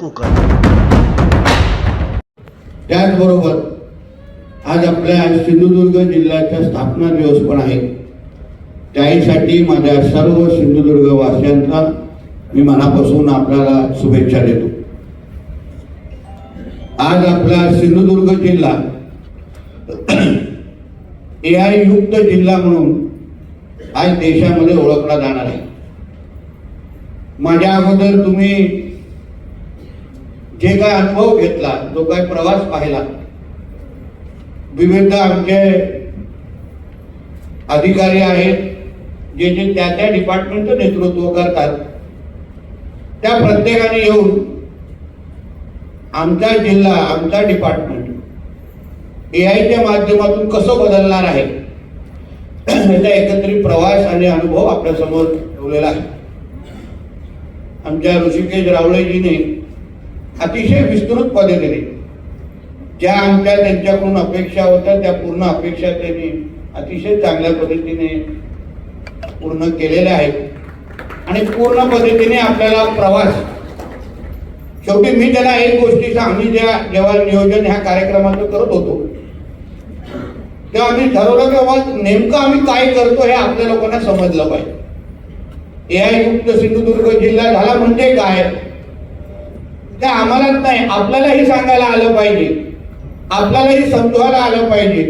कोकण त्याचबरोबर आज आपल्या सिंधुदुर्ग जिल्ह्याचा स्थापना दिवस पण आहे. त्याहीसाठी माझ्या सर्व सिंधुदुर्ग वासियांचा मी मनापासून आपल्याला शुभेच्छा देतो. आज आपला सिंधुदुर्ग जिल्हा ए आय युक्त जिल्हा म्हणून आज देशामध्ये ओळखला जाणार आहे. माझ्या अगोदर तुम्ही जे काय अनुभव घेतला जो काय प्रवास पाहिला विविध आमचे अधिकारी आहेत जे जे त्या त्या डिपार्टमेंटचं नेतृत्व करतात त्या प्रत्येकाने येऊन आमचा जिल्हा आमचा डिपार्टमेंट ए आयच्या माध्यमातून कसं बदलणार आहे याचा एकत्रित प्रवास आणि अनुभव आपल्यासमोर ठेवलेला आहे. आमच्या ऋषिकेश रावळेजीने अतिशय विस्तृत पद्धतीने ज्या आमच्या त्यांच्याकडून अपेक्षा होत्या त्या पूर्ण अपेक्षा त्यांनी अतिशय चांगल्या पद्धतीने पूर्ण केलेल्या आहेत. आणि पूर्ण पद्धतीने आपल्याला प्रवास. शेवटी मी त्याला एक गोष्टी आम्ही ज्या जेव्हा नियोजन ह्या कार्यक्रमाचं करत होतो. तेव्हा आम्ही ठरवलं की बाबा नेमकं आम्ही काय करतो हे आपल्या लोकांना समजलं पाहिजे. ए आय युक्त सिंधुदुर्ग जिल्हा झाला म्हणजे काय? ते आम्हाला नाही आपल्यालाही सांगायला आलं पाहिजे. आपल्यालाही समजवायला आलं पाहिजे.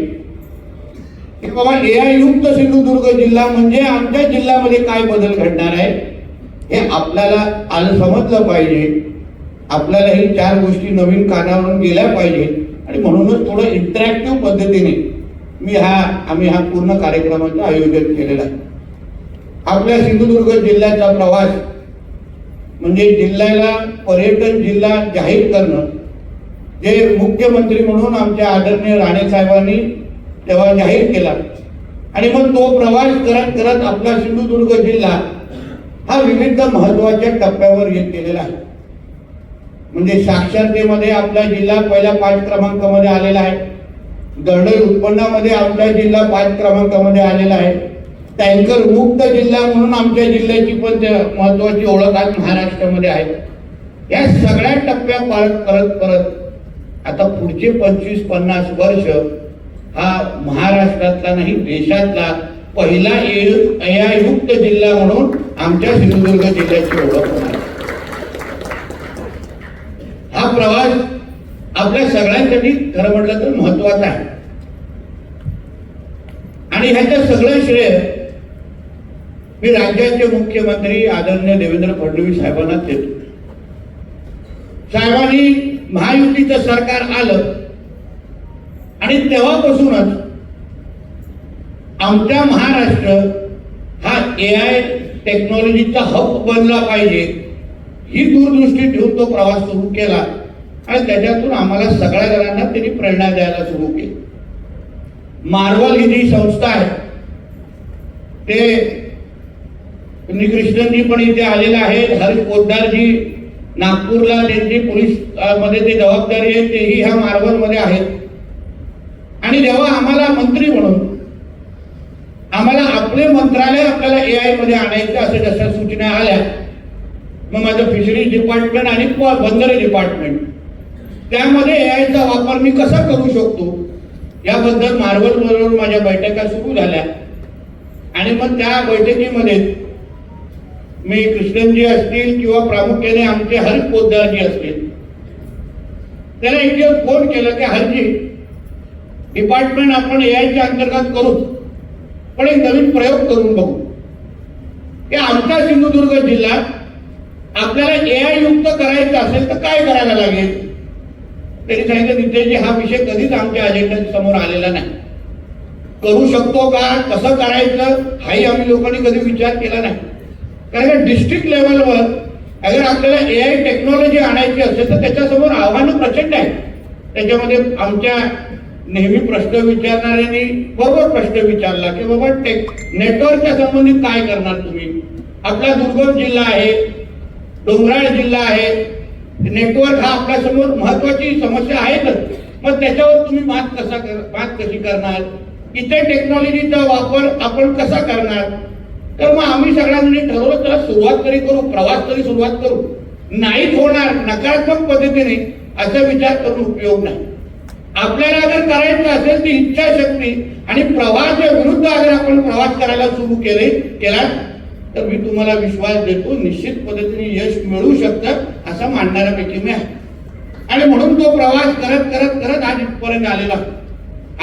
की बाबा ए आय युक्त सिंधुदुर्ग जिल्हा म्हणजे आमच्या जिल्ह्यामध्ये काय बदल घडणार आहे हे आपल्याला आलं समजलं पाहिजे. आपल्याला ही चार गोष्टी नवीन कानावरून गेल्या पाहिजे. आणि म्हणूनच थोडं इंटरॅक्टिव्ह पद्धतीने मी हा आम्ही हा पूर्ण कार्यक्रमाचं आयोजन केलेलं आहे. आपल्या सिंधुदुर्ग जिल्ह्याचा प्रवास म्हणजे जिल्ह्याला पर्यटन जिल्हा जाहीर करणं. जे मुख्यमंत्री म्हणून आमच्या आदरणीय राणे साहेबांनी तेव्हा जाहीर केला. आणि मग तो प्रवास करत करत आपला सिंधुदुर्ग जिल्हा हा विविध महत्त्वाच्या टप्प्यावर येत गेलेला आहे. म्हणजे साक्षरतेमध्ये आपला जिल्हा पहिल्या पाच क्रमांकामध्ये आलेला आहे. दरडोई उत्पन्नामध्ये आपला जिल्हा पाच क्रमांकामध्ये आलेला आहे. टँकर मुक्त जिल्हा म्हणून आमच्या जिल्ह्याची पण महत्वाची ओळख आज महाराष्ट्रामध्ये आहे या सगळ्या टप्प्या परत परत परत आता पुढचे पंचवीस पन्नास वर्ष हा महाराष्ट्रातला नाही देशातला पहिला युक्त जिल्हा म्हणून आमच्या सिंधुदुर्ग जिल्ह्याची ओळख होणार आहे. हा प्रवास आपल्या सगळ्यांसाठी खरं म्हटलं तर महत्त्वाचा आहे आणि ह्याचं सगळं श्रेय मी राज्याचे मुख्यमंत्री आदरणीय देवेंद्र फडणवीस साहेबांना देतो. साहेबांनी महायुतीचं सरकार आलं आणि तेव्हापासूनच आमच्या महाराष्ट्र हा ए आय टेक्नॉलॉजीचा हब बनला पाहिजे ही दूरदृष्टी ठेवून तो प्रवास सुरू केला आणि त्याच्यातून आम्हाला सगळ्या जणांना त्यांनी प्रेरणा द्यायला सुरू केली. मार्वल ही जी संस्था आहे ते कृष्णनजी पण इथे आलेला आहे. हर्ष पोद्दारजी नागपूरला त्यांची पोलीसमध्ये ते जबाबदारी आहे तेही ह्या मार्वलमध्ये आहेत. आणि जेव्हा आम्हाला मंत्री म्हणून आम्हाला आपले मंत्रालय आपल्याला ए आयमध्ये आणायचं असे जशा सूचना आल्या मग माझं फिशरीज डिपार्टमेंट आणि प- बंदरे डिपार्टमेंट त्यामध्ये ए आयचा वापर मी कसा करू शकतो? याबद्दल मार्बल बरोबर माझ्या बैठका सुरू झाल्या. आणि मग त्या बैठकीमध्ये मी कृष्णनजी असतील किंवा प्रामुख्याने आमचे हरित पोद्दारजी असतील. त्याला एक दिवस फोन केला की हरजी डिपार्टमेंट आपण ए आयच्या अंतर्गत करू पण एक नवीन प्रयोग करून बघू. की आमचा सिंधुदुर्ग जिल्हा आपल्याला ए आय युक्त करायचं असेल तर काय करायला लागेल? त्यांनी सांगितलं नितेशजी हा विषय कधीच आमच्या अजेंडा समोर आलेला नाही. करू शकतो का? कसं करायचं? हाही आम्ही लोकांनी कधी विचार केला नाही. कारण डिस्ट्रिक्ट लेवलवर अगर आपल्याला ए आय टेक्नॉलॉजी आणायची असेल तर त्याच्यासमोर आव्हानं प्रचंड आहेत. त्याच्यामध्ये आमच्या नेहमी प्रश्न विचारणाऱ्यांनी बरोबर प्रश्न विचारला की बाबा टेक नेटवर्कच्या संबंधित काय करणार तुम्ही? आपला दुर्गम जिल्हा आहे डोंगराळ जिल्हा आहे नेटवर्क हा आपल्यासमोर महत्वाची समस्या आहेतच. मग त्याच्यावर तुम्ही मात कसा कर मात कशी करणार? इथे टेक्नॉलॉजीचा वापर आपण कसा करणार? तर मग आम्ही सगळ्यांनी ठरवलं तर सुरुवात तरी करू प्रवास तरी सुरुवात करू. नाहीच होणार नकारात्मक पद्धतीने असा विचार करून उपयोग नाही. आपल्याला जर करायचं असेल ती इच्छाशक्ती आणि प्रवाहाच्या विरुद्ध अगर आपण प्रवास करायला सुरू केले केला तर मी तुम्हाला विश्वास देतो निश्चित पद्धतीने यश मिळू शकतं असं मांडणाऱ्यापैकी मी आहे. आणि म्हणून तो प्रवास करत करत करत आज इथपर्यंत आलेला.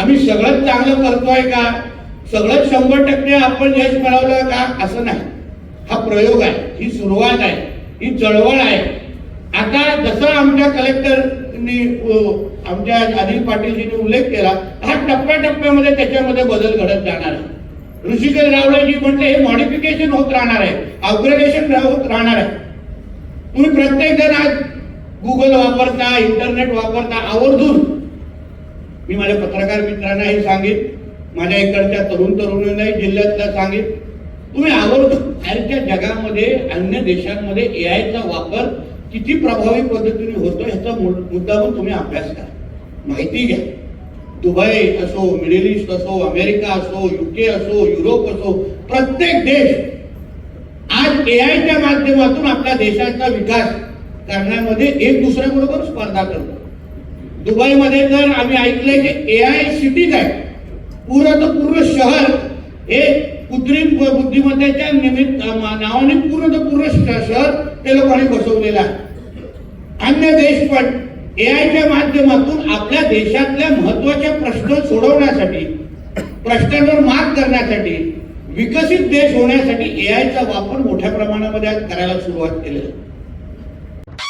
आम्ही सगळं चांगलं करतोय का? सगळं शंभर टक्के आपण यश मिळवलं का? असं नाही. हा प्रयोग आहे ही सुरुवात आहे ही चळवळ आहे. आता जसं आमच्या कलेक्टरनी आमच्या अनिल पाटीलजींनी उल्लेख केला हा टप्प्याटप्प्यामध्ये त्याच्यामध्ये बदल घडत जाणार आहे. ऋषिकेश रावळेजी म्हटले हे मॉडिफिकेशन होत राहणार आहे अपग्रेडेशन होत राहणार आहे. तुम्ही प्रत्येक जण आज गुगल वापरता इंटरनेट वापरता आवर्जून. मी माझ्या पत्रकार मित्रांना हे सांगेन माझ्या इकडच्या तरुण तरुणींनाही जिल्ह्यातला सांगेल तुम्ही आवर्जून बाहेरच्या जगामध्ये अन्य देशांमध्ये ए आयचा वापर किती प्रभावी पद्धतीने होतो ह्याचा मु- तुम्ही अभ्यास करा. माहिती घ्या. दुबई असो मिडल ईस्ट असो अमेरिका असो युके असो युरोप असो प्रत्येक देश आज ए आयच्या माध्यमातून आपल्या देशाचा विकास करण्यामध्ये एक दुसऱ्याबरोबर स्पर्धा करतो. दुबईमध्ये तर आम्ही ऐकलंय की ए आय सिटीज आहे पूर्ण पूर्ण शहर हे कृत्रिम बुद्धिमत्तेच्या निमित्त नावाने पूर्ण पूर्ण शहर ते लोकांनी बसवलेलं आहे. अन्य देश पण ए आयच्या माध्यमातून आपल्या देशातल्या महत्त्वाचे प्रश्न सोडवण्यासाठी प्रश्नांवर मात करण्यासाठी विकसित देश होण्यासाठी ए आयचा वापर मोठ्या प्रमाणामध्ये आज करायला सुरुवात केली